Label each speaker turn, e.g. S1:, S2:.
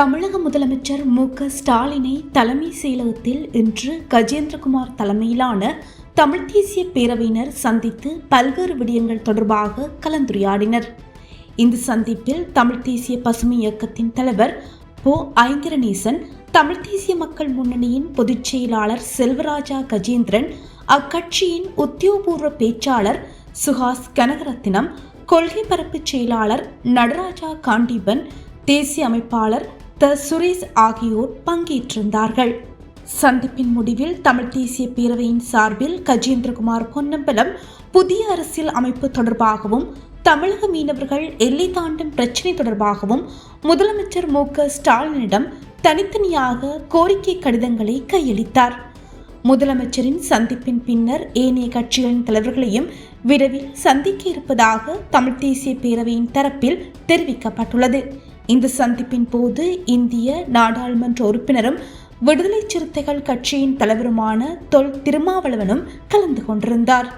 S1: தமிழக முதலமைச்சர் மு க ஸ்டாலினை தலைமை செயலகத்தில் இன்று கஜேந்திரகுமார் தலைமையிலான தமிழ் தேசிய பேரவையினர் சந்தித்து பல்வேறு விடயங்கள் தொடர்பாக கலந்துரையாடினர். இந்த சந்திப்பில் தமிழ் தேசிய பசுமை இயக்கத்தின் தலைவர் போ. ஐங்கரநேசன் தமிழ் தேசிய மக்கள் முன்னணியின் பொதுச் செயலாளர் செல்வராஜா கஜேந்திரன் அக்கட்சியின் உத்தியோகபூர்வ பேச்சாளர் சுஹாஸ் கனகரத்தினம் கொள்கை பரப்பு செயலாளர் நடராஜா காண்டீபன் தேசிய அமைப்பாளர் த சுரேஷ் ஆகியோர் பங்கேற்றிருந்தார்கள். சந்திப்பின் முடிவில் தமிழ் தேசிய பேரவையின் சார்பில் கஜேந்திரகுமார் பொன்னம்பலம் புதிய அரசியல் அமைப்பு தொடர்பாகவும் தமிழக மீனவர்கள் எல்லை தாண்டும் பிரச்சினை தொடர்பாகவும் முதலமைச்சர் மு க ஸ்டாலினிடம் தனித்தனியாக கோரிக்கை கடிதங்களை கையளித்தார். முதலமைச்சரின் சந்திப்பின் பின்னர் ஏனைய கட்சிகளின் தலைவர்களையும் விரைவில் சந்திக்க இருப்பதாக தமிழ் தேசிய பேரவையின் தரப்பில் தெரிவிக்கப்பட்டுள்ளது. இந்த சந்திப்பின் போது இந்திய நாடாளுமன்ற உறுப்பினரும் விடுதலை சிறுத்தைகள் கட்சியின் தலைவருமான தொல் திருமாவளவனும் கலந்து கொண்டிருந்தார்.